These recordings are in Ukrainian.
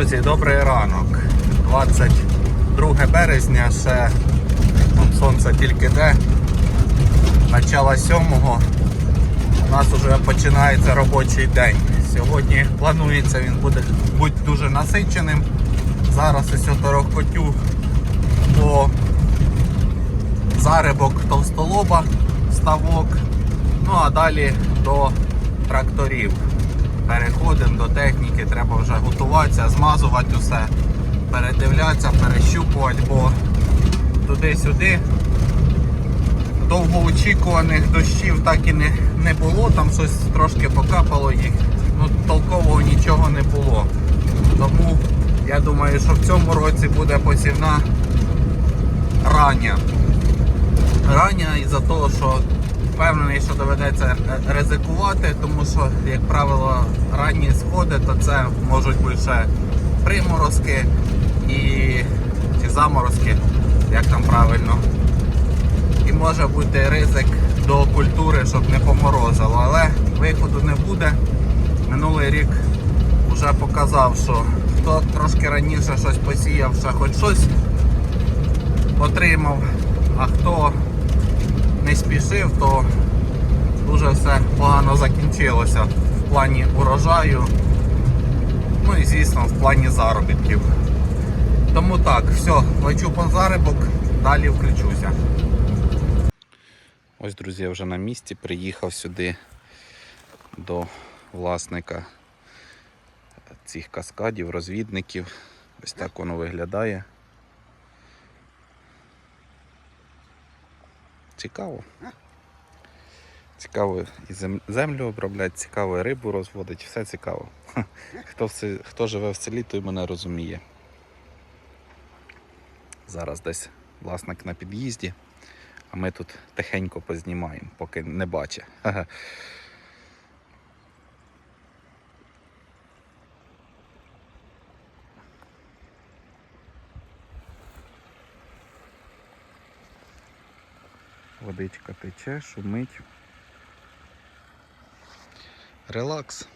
Друзі, добрий ранок. 22 березня, ще сонце тільки йде. Начало сьомого. У нас вже починається робочий день. Сьогодні планується він буде бути дуже насиченим. Зараз ось торохкотю по зарибок товстолоба ставок. Ну а далі до тракторів. Переходимо до техніки, треба вже готуватися, змазувати усе, передивлятися, перещупувати, бо туди-сюди довгоочікуваних дощів так і не, не було, там щось трошки покапало їх, ну толкового нічого не було. Тому я думаю, що в цьому році буде посівна рання. Рання із-за того, що впевнений, що доведеться ризикувати, тому що, як правило, ранні сходи, то це можуть бути приморозки і чи заморозки, як там правильно. І може бути ризик до культури, щоб не поморозило. Але виходу не буде. Минулий рік вже показав, що хто трошки раніше щось посіяв, ще хоч щось отримав, а хто не спішив, то дуже все погано закінчилося в плані урожаю. Ну і звісно в плані заробітків. Тому так, все, лечу по зарибок, далі включуся. Ось, друзі, я вже на місці приїхав сюди до власника цих каскадів, розвідників. Ось так воно виглядає. Цікаво. Цікаво і землю обробляти, цікаво і рибу розводить, все цікаво. Хто, в селі- хто живе в селі, той мене розуміє. Зараз десь власник на під'їзді, а ми тут тихенько познімаємо, поки не бачить. Водичка тече, шумить. Релакс.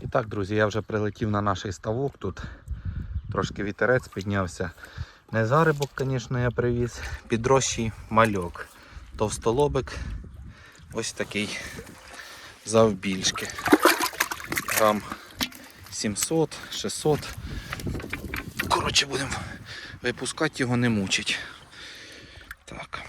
І так, друзі, я вже прилетів на наш ставок. Тут трошки вітерець піднявся. Не зарибок, звісно, я привіз. Підрощий мальок. Товстолобик. Ось такий завбільшки. Грам 700, 600. Коротше, будемо випускати його не мучить. Так.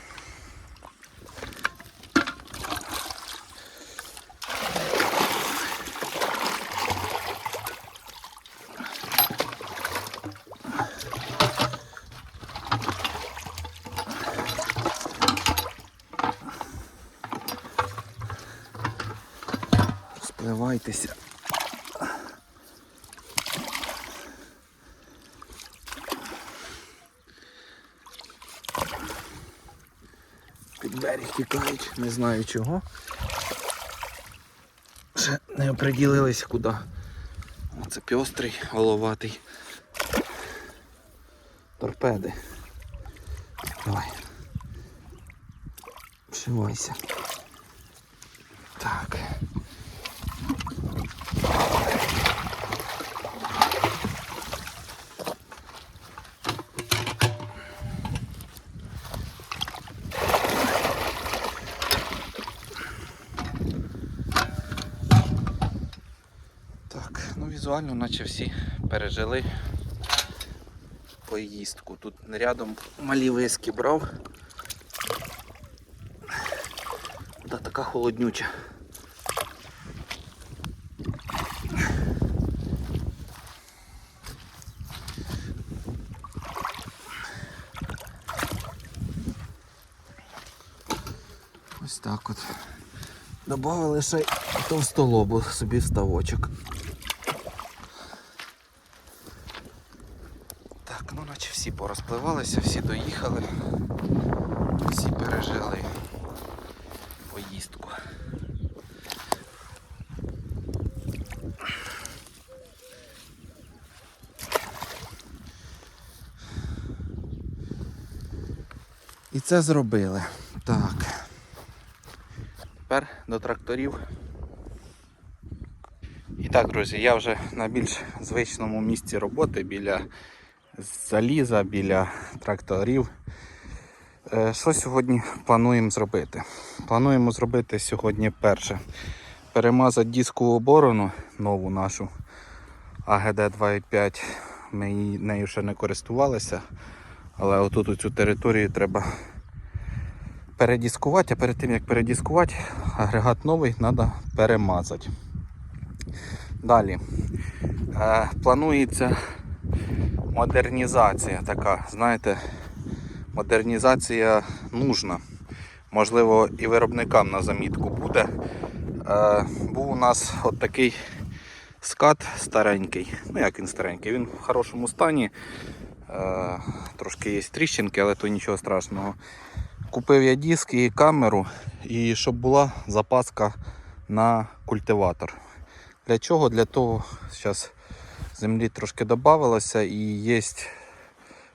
Спливайтеся. Тікають, не знаю чого. Ще не оприділилися куди. Оце пьострий, головатий. Торпеди. Давай. Вшивайся. Так. Так, ну візуально, наче всі пережили поїздку. Тут рядом малі виски брав. Да, така холоднюча. Ось так от. Добавили ще товстолобу собі в ставочок. Так, ну наче всі всі доїхали, всі пережили поїздку. І це зробили. Так. Тепер до тракторів і так, друзі, я вже на більш звичному місці роботи біля заліза, біля тракторів. Е, Що сьогодні плануємо зробити? Плануємо зробити сьогодні перше. Перемазати дискову оборону нову нашу АГД 2.5. Ми нею ще не користувалися, але отут цю територію треба передіскувати, а перед тим як передіскувати, агрегат новий треба перемазати. Далі. Е, планується модернізація така, знаєте, модернізація нужна. Можливо, і виробникам на замітку буде. Е, був у нас от такий скат старенький. Ну як він старенький, він в хорошому стані. Е, трошки є тріщинки, але то нічого страшного. Купив я диск і камеру, і щоб була запаска на культиватор. Для чого? Для того, зараз землі трошки додавалося і є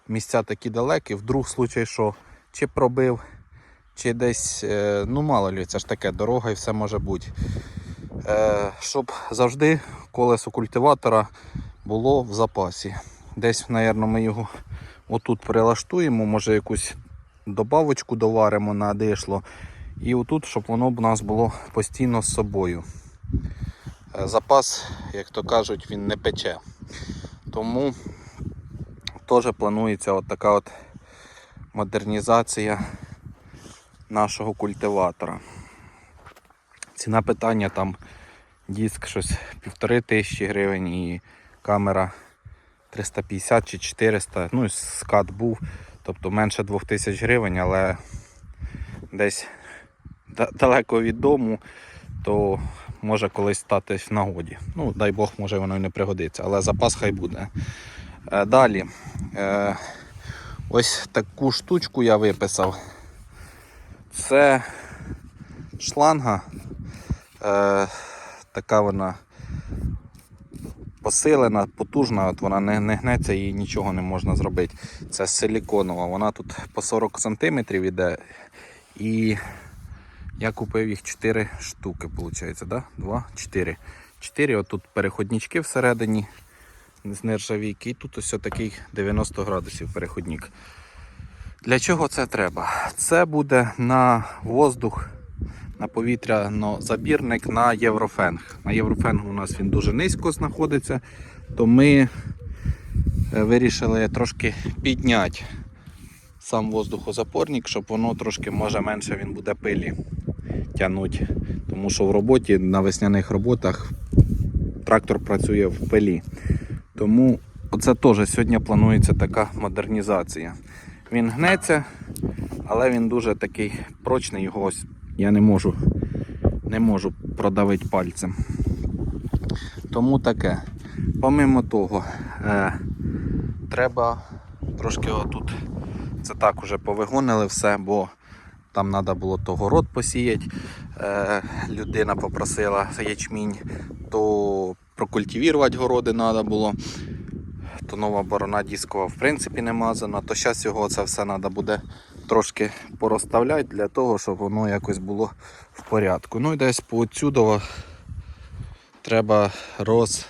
місця такі далекі, вдруг случай, що чи пробив, чи десь, е, ну мало лі, це ж таке, дорога і все може бути. Е, Щоб завжди колесо культиватора було в запасі. Десь, мабуть, ми його отут прилаштуємо, може якусь добавочку доваримо на дишло. І отут, щоб воно б у нас було постійно з собою. Е, Запас, як то кажуть, він не пече. Тому теж планується от така от модернізація нашого культиватора. Ціна питання там диск щось півтори тисячі гривень і камера 350 чи 400. Ну і скат був, тобто менше 2000 гривень, але десь далеко від дому, то може колись стати в нагоді. Ну, дай Бог, може воно і не пригодиться, але запас хай буде. Е, Далі. Е, Ось таку штучку я виписав. Це шланга. Е, така вона посилена, потужна, от вона не, не гнеться і нічого не можна зробити. Це силіконова. Вона тут по 40 см іде. І я купив їх 4 штуки, виходить, да? 2, 4. 4, отут переходнички всередині з нержавійки. І тут ось такий 90 градусів переходник. Для чого це треба? Це буде на воздух, на повітряно-забірник на Єврофенг. На Єврофенгу у нас він дуже низько знаходиться, то ми е, вирішили трошки підняти сам воздухозапорник, щоб воно трошки може менше він буде пилі тягнути. Тому що в роботі на весняних роботах трактор працює в пилі. Тому оце теж сьогодні планується така модернізація. Він гнеться, але він дуже такий прочний, його ось я не можу, не можу продавити пальцем. Тому таке. Помимо того, е, треба трошки отут. Це так уже повигонили все, бо там треба було то город посіяти. Е, людина попросила ячмінь, то прокультивувати городи треба було. То нова борона дискова в принципі не мазана, то зараз його це все треба буде трошки порозставляти для того, щоб воно якось було в порядку. Ну і десь по отсюдова треба роз,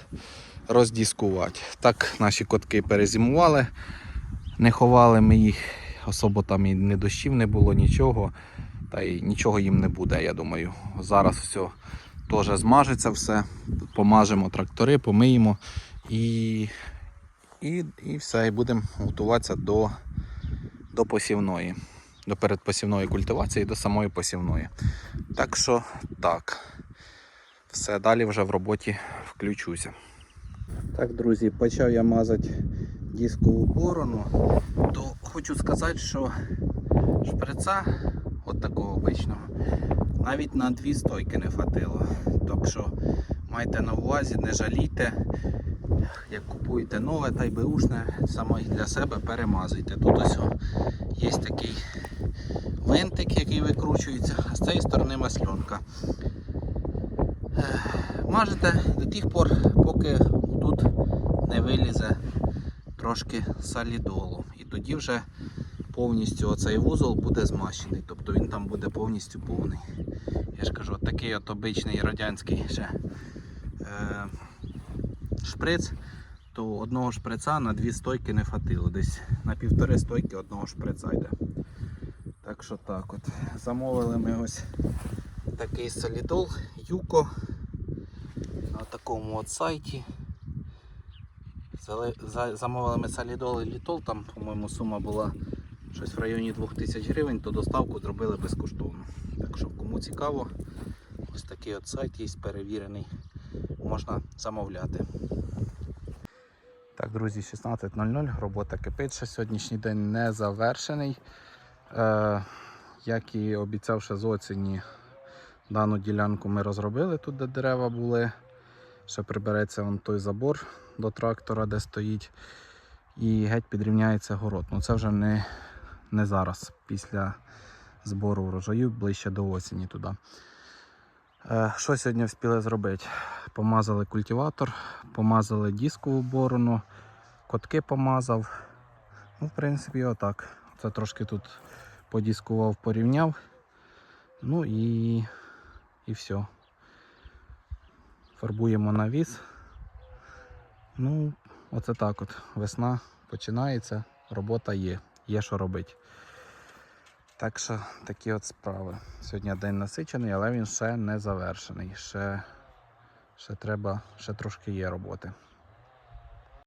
роздіскувати. Так наші котки перезимували, не ховали ми їх, особо там і не дощів не було, нічого. Та й нічого їм не буде, я думаю. Зараз все теж змажеться все, помажемо трактори, помиємо і, і, і все, і будемо готуватися до, до посівної, до передпосівної культивації, до самої посівної. Так що так. Все, далі вже в роботі включуся. Так, друзі, почав я мазати дискову борону, то хочу сказати, що шприца от такого обичного навіть на дві стойки не хватило. Так що майте на увазі, не жалійте. Як купуєте нове та й беушне, саме для себе перемазуйте. Тут ось є такий винтик, який викручується, а з цієї сторони масльонка. Мажете до тих пор, поки тут не вилізе трошки солідолу. І тоді вже повністю оцей вузол буде змащений, тобто він там буде повністю повний. Я ж кажу, такий от обичний радянський ще е, шприц, то одного шприца на дві стойки не хватило. Десь на півтори стойки одного шприца йде. Так що так от. Замовили ми ось такий солідол Юко на такому от сайті. Замовили ми солідол і літол, там, по-моєму, сума була щось в районі 2000 гривень, то доставку зробили безкоштовно. Так що, кому цікаво, ось такий от сайт є перевірений, можна замовляти. Так, друзі, 16.00, робота кипить, ще сьогоднішній день не завершений. Е, як і обіцяв ще з осені, дану ділянку ми розробили тут, де дерева були. Ще прибереться вон той забор до трактора, де стоїть. І геть підрівняється город. Ну це вже не, не зараз, після збору врожаю, ближче до осені туди. Е, що сьогодні встигли зробити? Помазали культиватор, помазали дискову борону, котки помазав. Ну, в принципі, отак. Це трошки тут подіскував, порівняв. Ну і, і все. Фарбуємо навіс. Ну, оце так от. Весна починається, робота є, є що робити. Так що такі от справи. Сьогодні день насичений, але він ще не завершений. Ще, ще треба, ще трошки є роботи.